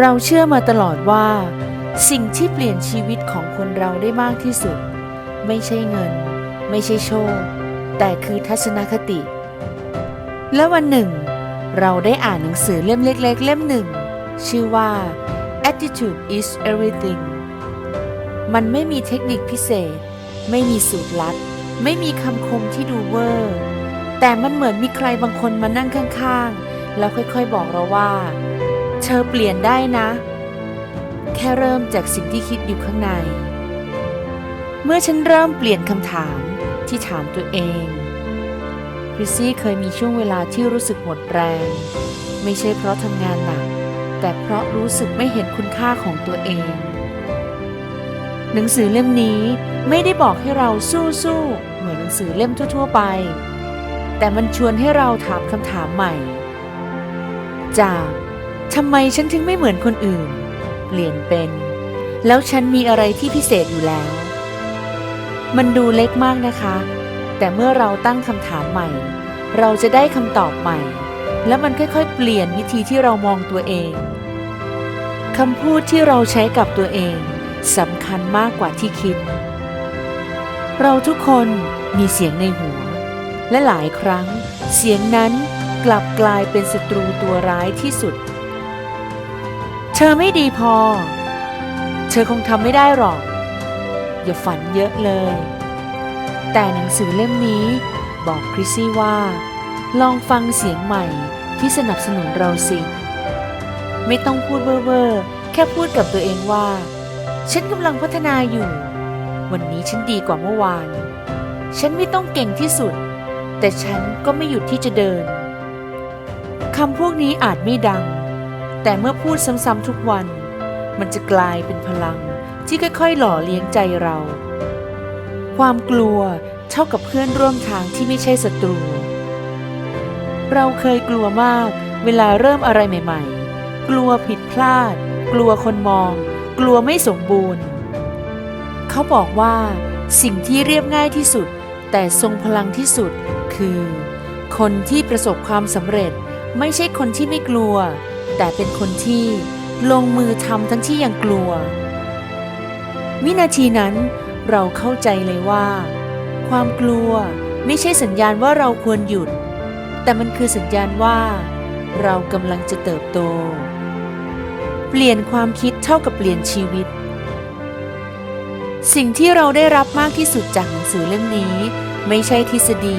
เราเชื่อมาตลอดว่า สิ่งที่เปลี่ยนชีวิตของคนเราได้มากที่สุด ไม่ใช่เงิน ไม่ใช่โชค แต่คือทัศนคติ และวันหนึ่ง เราได้อ่านหนังสือเล่มเล็ก ๆ เล่มหนึ่ง ชื่อว่า Attitude is Everything มันไม่มีเทคนิคพิเศษ ไม่มีสูตรลัด ไม่มีคำคมที่ดูเวอร์ แต่มันเหมือนมีใครบางคนมานั่งข้างๆ แล้วค่อยๆ บอกเราว่า ธอเปลี่ยนได้นะ แค่เริ่มจากสิ่งที่คิดอยู่ข้างใน เมื่อฉันเริ่มเปลี่ยนคำถามที่ถามตัวเองคริซี่เคยมีช่วงเวลาที่รู้สึกหมดแรง ไม่ใช่เพราะทำงานหนัก แต่เพราะรู้สึกไม่เห็นคุณค่าของตัวเอง หนังสือเล่มนี้ไม่ได้บอกให้เราสู้ๆเหมือนหนังสือเล่มทั่ว ๆ ไป แต่มันชวนให้เราถามคำถามใหม่ จาก ทำไมฉันถึงไม่เหมือนคนอื่น เปลี่ยนเป็น แล้วฉันมีอะไรที่พิเศษอยู่แล้ว มันดูเล็กมากนะคะ แต่เมื่อเราตั้งคำถามใหม่ เราจะได้คำตอบใหม่ และมันค่อยๆ เปลี่ยนวิธีที่เรามองตัวเองคำพูดที่เราใช้กับตัวเองสำคัญมากกว่าที่คิด เราทุกคนมีเสียงในหัว และหลายครั้ง เสียงนั้นกลับกลายเป็นศัตรูตัวร้ายที่สุด ธอไม่ดีพอ เธอคงทำไม่ได้หรอก อย่าฝันเยอะเลย แต่หนังสือเล่มนี้บอกคริสซี่ว่า ลองฟังเสียงใหม่ที่สนับสนุนเราสิ ไม่ต้องพูดเว่อร์แค่พูดกับตัวเองว่า ฉันกำลังพัฒนาอยู่ วันนี้ฉันดีกว่าเมื่อวาน ฉันไม่ต้องเก่งที่สุด แต่ฉันก็ไม่หยุดที่จะเดินคำพวกนี้อาจไม่ดัง แต่เมื่อพูดซ้ำๆทุกวัน มันจะกลายเป็นพลังที่ค่อยๆ หล่อเลี้ยงใจเรา ความกลัวเท่ากับเพื่อนร่วมทางที่ไม่ใช่ศัตรู เราเคยกลัวมากเวลาเริ่มอะไรใหม่ ๆ กลัวผิดพลาด กลัวคนมอง กลัวไม่สมบูรณ์ เขาบอกว่าสิ่งที่เรียบง่ายที่สุด แต่ทรงพลังที่สุดคือ คนที่ประสบความสำเร็จไม่ใช่คนที่ไม่กลัว แต่เป็นคนที่ลงมือทำทั้งที่ยังกลัว วินาทีนั้นเราเข้าใจเลยว่า ความกลัวไม่ใช่สัญญาณว่าเราควรหยุด แต่มันคือสัญญาณว่า เรากำลังจะเติบโต เปลี่ยนความคิดเท่ากับเปลี่ยนชีวิต สิ่งที่เราได้รับมากที่สุดจากหนังสือเล่มนี้ ไม่ใช่ทฤษฎี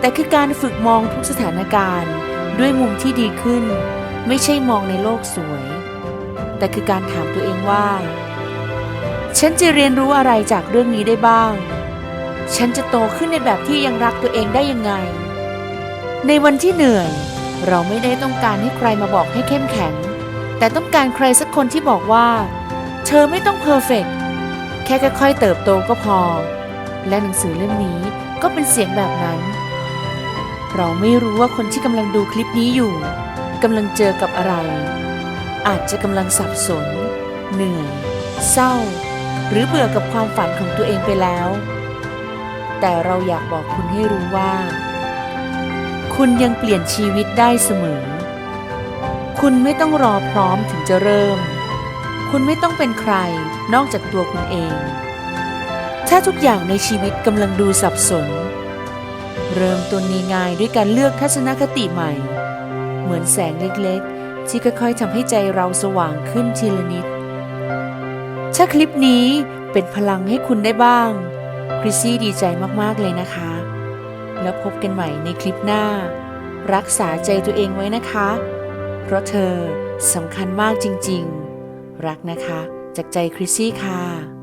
แต่คือการฝึกมองทุกสถานการณ์ด้วยมุมที่ดีขึ้น ไม่ใช่มองในโลกสวย แต่คือการถามตัวเองว่า ฉันจะเรียนรู้อะไรจากเรื่องนี้ได้บ้าง ฉันจะโตขึ้นในแบบที่ยังรักตัวเองได้ยังไง ในวันที่เหนื่อย เราไม่ได้ต้องการให้ใครมาบอกให้เข้มแข็ง แต่ต้องการใครสักคนที่บอกว่า เธอไม่ต้องเพอร์เฟกแค่ค่อยๆเติบโตก็พอ และหนังสือเล่มนี้ก็เป็นเสียงแบบนั้น เราไม่รู้ว่าคนที่กำลังดูคลิปนี้อยู่ กำลังเจอกับอะไร อาจจะกำลังสับสน เหนื่อย เศร้า หรือเบื่อกับความฝันของตัวเองไปแล้ว แต่เราอยากบอกคุณให้รู้ว่า คุณยังเปลี่ยนชีวิตได้เสมอ คุณไม่ต้องรอพร้อมถึงจะเริ่ม คุณไม่ต้องเป็นใครนอกจากตัวคุณเอง ถ้าทุกอย่างในชีวิตกำลังดูสับสน เริ่มต้นง่ายๆด้วยการเลือกทัศนคติใหม่ เหมือนแสงเล็กๆ ที่ค่อยๆทำให้ใจเราสว่างขึ้นทีละนิด ถ้าคลิปนี้เป็นพลังให้คุณได้บ้าง คริสซี่ดีใจมากๆเลยนะคะ แล้วพบกันใหม่ในคลิปหน้า รักษาใจตัวเองไว้นะคะ เพราะเธอสำคัญมากจริงๆ รักนะคะ จากใจคริสซี่ค่ะ